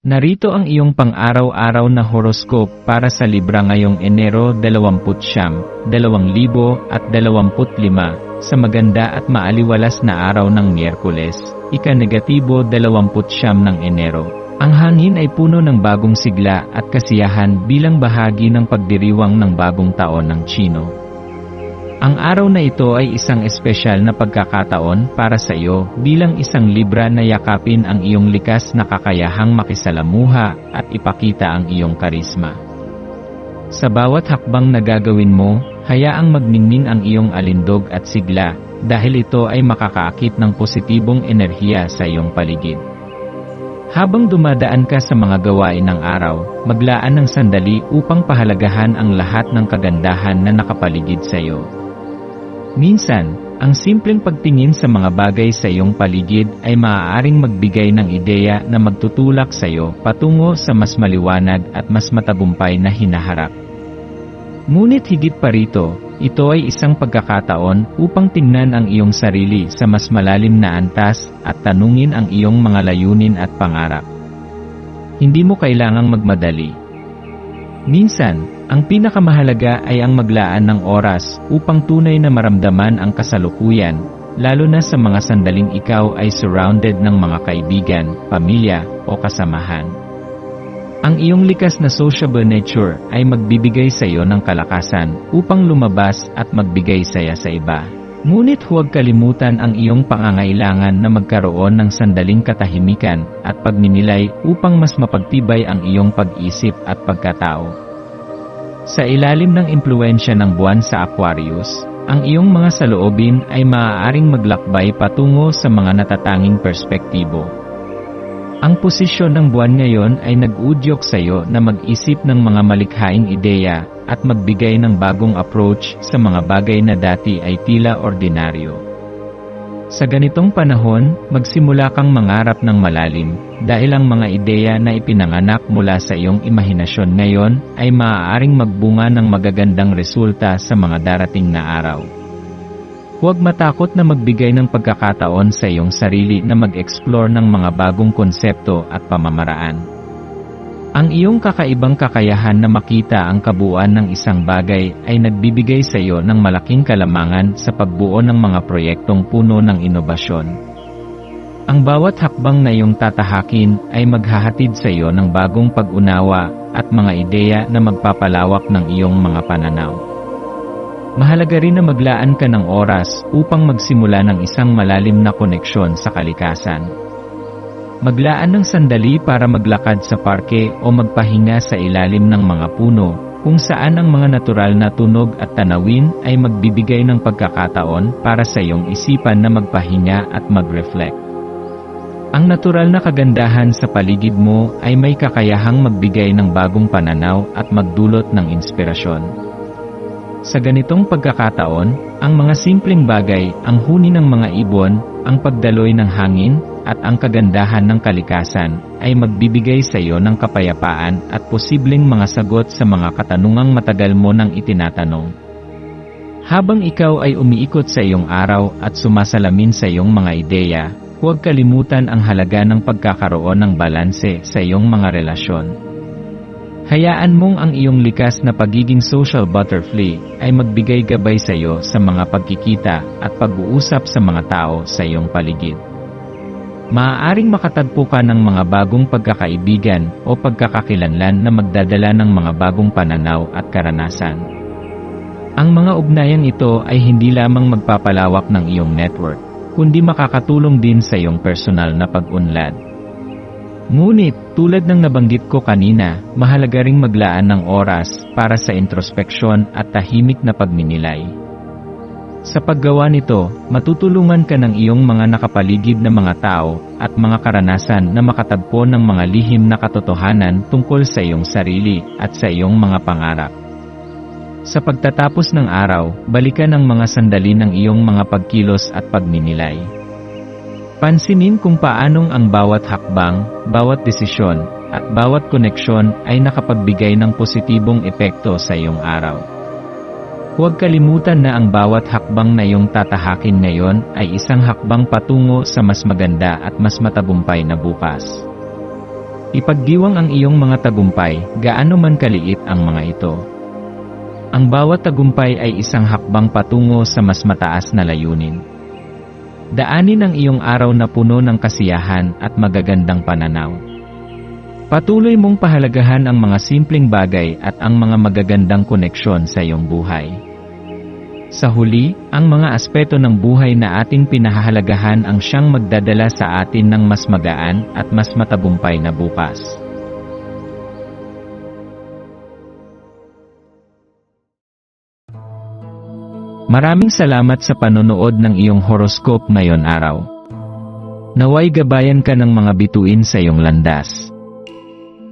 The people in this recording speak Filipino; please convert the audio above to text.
Narito ang iyong pang-araw-araw na horoscope para sa Libra ngayong Enero 20, 2025 sa maganda at maaliwalas na araw ng Miyerkules, ika-negatibo 29 ng Enero. Ang hangin ay puno ng bagong sigla at kasiyahan bilang bahagi ng pagdiriwang ng bagong taon ng Chino. Ang araw na ito ay isang espesyal na pagkakataon para sa iyo bilang isang Libra na yakapin ang iyong likas na kakayahang makisalamuha at ipakita ang iyong karisma. Sa bawat hakbang na gagawin mo, hayaang magningning ang iyong alindog at sigla dahil ito ay makakaakit ng positibong enerhiya sa iyong paligid. Habang dumadaan ka sa mga gawain ng araw, maglaan ng sandali upang pahalagahan ang lahat ng kagandahan na nakapaligid sa iyo. Minsan, ang simpleng pagtingin sa mga bagay sa iyong paligid ay maaaring magbigay ng ideya na magtutulak sa iyo patungo sa mas maliwanag at mas matagumpay na hinaharap. Ngunit higit pa rito, ito ay isang pagkakataon upang tingnan ang iyong sarili sa mas malalim na antas at tanungin ang iyong mga layunin at pangarap. Hindi mo kailangang magmadali. Minsan, ang pinakamahalaga ay ang maglaan ng oras upang tunay na maramdaman ang kasalukuyan, lalo na sa mga sandaling ikaw ay surrounded ng mga kaibigan, pamilya, o kasamahan. Ang iyong likas na sociable nature ay magbibigay sa iyo ng kalakasan upang lumabas at magbigay saya sa iba. Ngunit huwag kalimutan ang iyong pangangailangan na magkaroon ng sandaling katahimikan at pagninilay upang mas mapagtibay ang iyong pag-isip at pagkatao. Sa ilalim ng impluensya ng buwan sa Aquarius, ang iyong mga saloobin ay maaaring maglakbay patungo sa mga natatanging perspektibo. Ang posisyon ng buwan ngayon ay nag-udyok sa iyo na mag-isip ng mga malikhaing ideya at magbigay ng bagong approach sa mga bagay na dati ay tila ordinaryo. Sa ganitong panahon, magsimula kang mangarap ng malalim, dahil ang mga ideya na ipinanganak mula sa iyong imahinasyon ngayon ay maaaring magbunga ng magagandang resulta sa mga darating na araw. Huwag matakot na magbigay ng pagkakataon sa iyong sarili na mag-explore ng mga bagong konsepto at pamamaraan. Ang iyong kakaibang kakayahan na makita ang kabuuan ng isang bagay ay nagbibigay sa iyo ng malaking kalamangan sa pagbuo ng mga proyektong puno ng inobasyon. Ang bawat hakbang na iyong tatahakin ay maghahatid sa iyo ng bagong pag-unawa at mga ideya na magpapalawak ng iyong mga pananaw. Mahalaga rin na maglaan ka ng oras upang magsimula ng isang malalim na koneksyon sa kalikasan. Maglaan ng sandali para maglakad sa parke o magpahinga sa ilalim ng mga puno, kung saan ang mga natural na tunog at tanawin ay magbibigay ng pagkakataon para sa iyong isipan na magpahinga at mag-reflect. Ang natural na kagandahan sa paligid mo ay may kakayahang magbigay ng bagong pananaw at magdulot ng inspirasyon. Sa ganitong pagkakataon, ang mga simpleng bagay, ang huni ng mga ibon, ang pagdaloy ng hangin, at ang kagandahan ng kalikasan, ay magbibigay sa iyo ng kapayapaan at posibleng mga sagot sa mga katanungang matagal mo nang itinatanong. Habang ikaw ay umiikot sa iyong araw at sumasalamin sa iyong mga ideya, huwag kalimutan ang halaga ng pagkakaroon ng balanse sa iyong mga relasyon. Hayaan mong ang iyong likas na pagiging social butterfly ay magbigay gabay sa iyo sa mga pagkikita at pag-uusap sa mga tao sa iyong paligid. Maaaring makatagpo ka ng mga bagong pagkakaibigan o pagkakakilanlan na magdadala ng mga bagong pananaw at karanasan. Ang mga ugnayang ito ay hindi lamang magpapalawak ng iyong network, kundi makakatulong din sa iyong personal na pag-unlad. Ngunit, tulad ng nabanggit ko kanina, mahalaga ring maglaan ng oras para sa introspeksyon at tahimik na pagninilay. Sa paggawa nito, matutulungan ka ng iyong mga nakapaligid na mga tao at mga karanasan na makatagpo ng mga lihim na katotohanan tungkol sa iyong sarili at sa iyong mga pangarap. Sa pagtatapos ng araw, balikan ang mga sandali ng iyong mga pagkilos at pagninilay. Pansinin kung paanong ang bawat hakbang, bawat desisyon, at bawat koneksyon ay nakapagbigay ng positibong epekto sa iyong araw. Huwag kalimutan na ang bawat hakbang na iyong tatahakin ngayon ay isang hakbang patungo sa mas maganda at mas matagumpay na bukas. Ipagdiwang ang iyong mga tagumpay, gaano man kaliit ang mga ito. Ang bawat tagumpay ay isang hakbang patungo sa mas mataas na layunin. Daanin ang iyong araw na puno ng kasiyahan at magagandang pananaw. Patuloy mong pahalagahan ang mga simpleng bagay at ang mga magagandang koneksyon sa iyong buhay. Sa huli, ang mga aspeto ng buhay na ating pinahahalagahan ang siyang magdadala sa atin ng mas magaan at mas matagumpay na bukas. Maraming salamat sa panonood ng iyong horoscope ngayon araw. Naway gabayan ka ng mga bituin sa iyong landas.